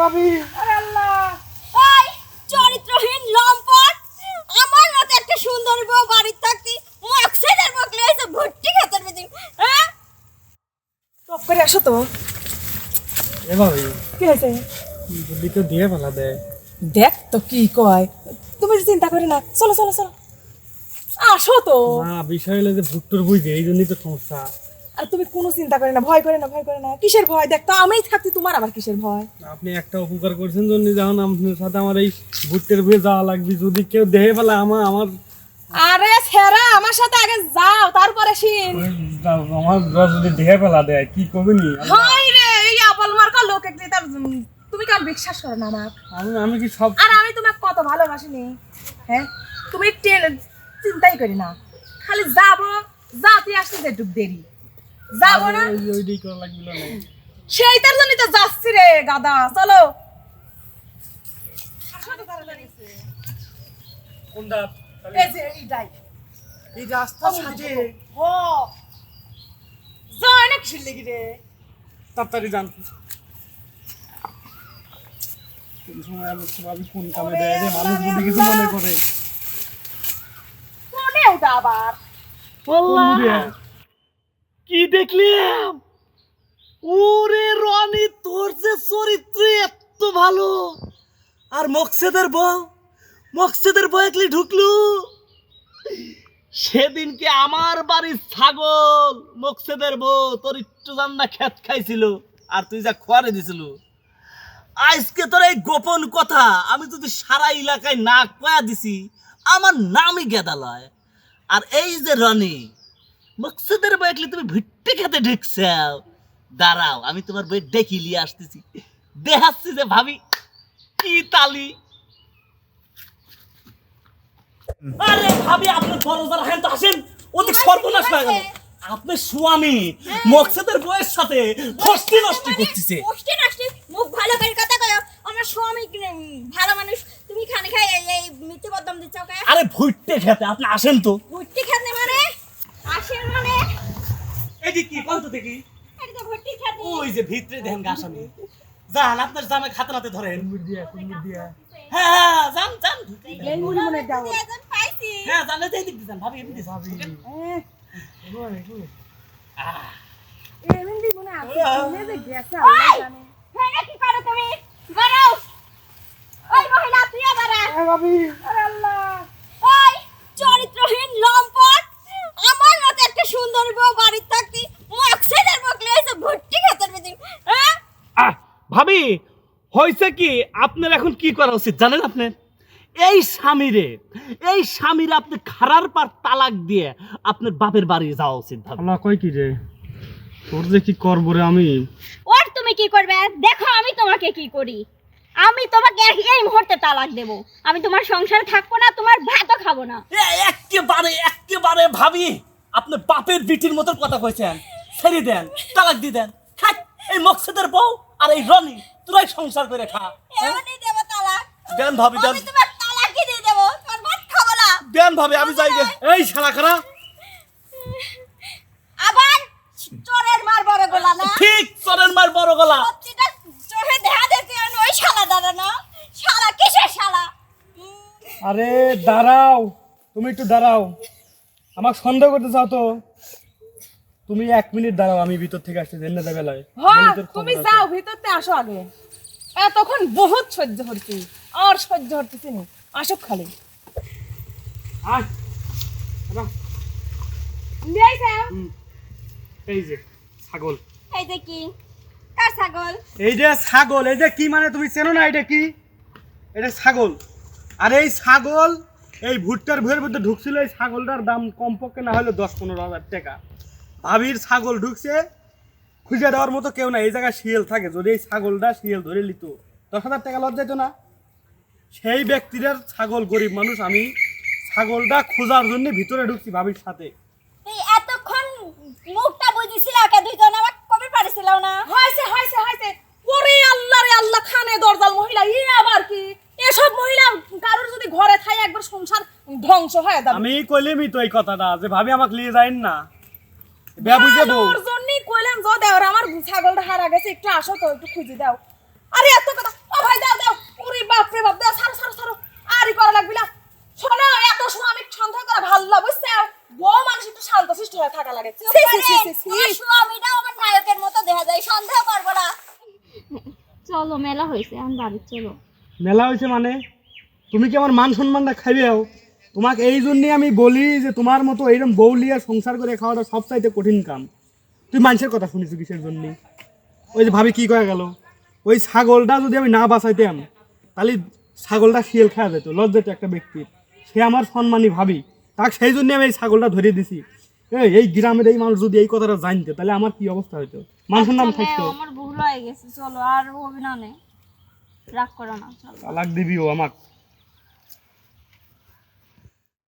ভাবি। আরে আল্লাহ। এই চরিত্রহীন লম্পট। আমার মতো একটা সুন্দর বউ বাড়ির থাকতি। মক্সিদের বকলে এসে ভর্তি খেতের বেদিন হ্যাঁ? টপ করে আসো তো। এ ভাবি। কি হয়েছে? তো দিয়ে ফেলা দেয় দেখ তো কি কয়। তুমি চিন্তা করে না। চলো চলো চলো। আসো তো। না বিষয় হলো যে ভুট্টোর বুঝে এই জন্যই তো সমস্যা। আর তুমি কোনো চিন্তা করে না ভয় করে না ভয় করে না। কিসের ভয়? দেখ তো আমিই থাকতি তোমার আবার কিসের ভয়? আপনি একটা উপকার করছেন জন্য যখন আপনার সাথে আমার এই ভুট্টের বুয়ে যাওয়া লাগবে। যদি কেউ দেহে ফেলে আমার আমার আরে ছেড়া আমার সাথে আগে যাও তারপরে শিন আমার যদি দেহে ফেলা দেয় কি করবে নি? হাই রে এই আপল মার্কা লোক একটি তার তুমি কার বিশ্বাস করো না আমার? আমি আমি কি সব আর আমি তোমাকে কত ভালোবাসিনি হ্যাঁ? তুমি চিন্তাই করি না। খালি যাব যাতে আসতে একটু দেরি। যাব না। সেইটার জন্যই তো যাচ্ছি রে গাদা। চলো। এই রাস্তার সাথে ও। যায় না কিসের লেগে রে। তাড়াতাড়ি যান। সময় আর ভাবি কোন কামে দেয় রে? মানুষ যদি কিছু মনে করে। আবার। দেখলাম। ওরে রনি, তোর যে চরিত্র এত ভালো। আর মকসেদের বউ মকসেদের বউ একলি ঢুকলু। সেদিনকে আমার বাড়ির ছাগল, মকসেদের বউ, তোর একটু জান্না খেত খাইছিল, আর তুই যা খোয়ারে দিছিল। আজকে তোর এই গোপন কথা আমি যদি সারা এলাকায় না কয়া দিছি, আমার নামই গেদালয়। আর এই যে রনি, মকসুদের বই একলি তুমি ভিট্টে খেতে ঢুকছাও দাঁড়াও আমি তোমার বই ডেকে নিয়ে আসতেছি। দেখাচ্ছি যে ভাবি কি তালি। আরে ভাবি আপনি দরজা রাখেন তো আসেন। ওদিক সর্বনাশ হয়ে গেল আপনার স্বামী মকসেদের বইয়ের সাথে ফষ্টি নষ্টি করতেছে। পোস্টে নাস্তি মুখ ভালো করে কথা কয়। আমার স্বামী ভালো মানুষ। তুমি খানে খাই এই মিথ্যে বদনাম দিচ্ছ আরে ভুট্টে খেতে আপনি আসেন তো ভর্তি খেতে মানে আসেন মানে এটি কি কত দেখি ওই যে ভিতরে দেখেন গাছামি যান আপনার জামে খাতে নাতে ধরেন হ্যাঁ হ্যাঁ যান যান মনে হ্যাঁ জানলে তো এদিক দিতেন ভাবি এমনি ভাবি এমনি মনে আছে গেছে আল্লাহ ওই জানে হ্যাঁ কি করো তুমি করো ওই মহিলা তুই আবার আয়। এ ভাবি আরে আল্লাহ ওই চরিত্রহীন লম্পট আমার মতো একটা সুন্দর বউ বাড়ির থাকতি মক্সিদের বকলে এসে ভর্তি খেতের বেদিন হ্যাঁ আহ, ভাবি হয়েছে কি আপনার এখন কি করা উচিত? জানেন আপনি? এই স্বামীরে এই স্বামীরে আপনি খারার পার তালাক দিয়ে আপনার বাপের বাড়ি যাওয়া উচিত ভাবি। আল্লাহ কই কি রে? তোর যে কি করব রে আমি? ওর তুমি কি করবে? দেখো আমি তোমাকে কি করি। আমি তোমাকে এই- এই মুহূর্তে তালাক দেব। আমি তোমার সংসারে থাকব না তোমার ভাতও খাব না। এ, একেবারে একেবারে ভাবি আপনি বাপের বিটির মতো কথা কইছেন। ছেড়ে দেন তালাক দিয়ে দেন। খাক এই মকসেদের বউ আর এই রনি তোরাই সংসার করে খা হ্যাঁ? এমনই দেব তালাক। দেন ভাবি দেন। আমি তোমার তালাকই দিয়ে দেবো তোমার ভাত খাব না। দেন ভাবি আমি যাই গে। এই শালা খারা আবার চোরের মার বড় গোলা না? ঠিক চরের মার বড় গলা। সত্যিটা চোখে দেখা দেখতে আমি ওই শালা দাদা না। শালা কিসের শালা? আরে দাঁড়াও তুমি একটু দাঁড়াও। আমাকে সন্দেহ করতে চাও তো। তুমি এক মিনিট দাঁড়াও আমি ভিতর থেকে আসছি জেনে দেবে লয়। হ্যাঁ তুমি যাও ভিতরতে আসো আগে। এতক্ষণ বহুত সহ্য করছি আর সহ্য করতেছি না। আসো খালি। আয়। যাও। এই যে ছাগল। এই যে কি? কার ছাগল? এই যে ছাগল এই যে কি মানে তুমি চেনো না এটা কি? এটা ছাগল। আর এই ছাগল এই ভুট্টার ভুয়ের মধ্যে ঢুকছিল এই ছাগলটার দাম কমপক্ষে না হলে দশ পনেরো হাজার টাকা। ভাবির ছাগল ঢুকছে খুঁজে দেওয়ার মতো কেউ না এই জায়গায় শিয়াল থাকে যদি এই ছাগলটা শিয়াল ধরে নিত দশ হাজার টাকা লজ যেত না। সেই ব্যক্তিদের ছাগল গরিব মানুষ আমি ছাগলটা খোঁজার জন্য ভিতরে ঢুকছি ভাবির সাথে। এতক্ষণ মুখটা বুঝেছিল কে দুইজন আমার কবে পারেছিল না? হয়েছে হয়েছে হয়েছে। ওরে আল্লাহ রে আল্লাহ খানে দরজাল মহিলা ই আবার কি? এসব মহিলা কারোর যদি ঘরে থাকে একবার সংসার ধ্বংস হয়ে যাবে। আমি কইলেমই তো এই কথাটা যে ভাবি আমাকে নিয়ে যাইন না। বেয়া বউ। ওর জন্যই কইলাম য দেওয়ার আমার ছাগলটা হারা গেছে একটু আসো তো একটু খুঁজে দাও। আরে এত কথা। ও বাপরে বাপ দাও সারো সারো সারো আরই করা লাগবে না। শোনো এত সময় আমি সন্দেহ করা ভালো না বুঝছ? বউ মানুষ একটু শান্ত শিষ্ট হয়ে থাকা লাগে। স্বামীটাও আমার নায়কের মতো দেখা যায় সন্দেহ করব না। চলো মেলা হয়েছে আমি বাড়ি চলো। মেলা হয়েছে মানে? তুমি কি আমার মান সম্মানটা খাইবেও তোমাকে এই জন্যে আমি বলি যে তোমার মতো এইরকম বউলিয়া সংসার করে খাওয়াটা সবচাইতে কঠিন কাম। তুই মানুষের কথা শুনিস কিসের জন্য? ওই যে ভাবি কি কয়ে গেল? ওই ছাগলটা যদি আমি না বাঁচাইতাম তাহলে ছাগলটা শিয়াল খাওয়া যেত লজ্জাত একটা ব্যক্তির সে আমার সম্মানী ভাবি। তাকে সেই জন্য আমি এই ছাগলটা ধরে দিছি। এই এই গ্রামের এই মানুষ যদি এই কথাটা জানতো তাহলে আমার কি অবস্থা হইতো? মানুষের সম্মান আচ্ছা, থাকতো। আমার ভুল হয়ে গেছে চলো আর অভিনয় রাগ করো না তালাক দিবি ও আমাকে।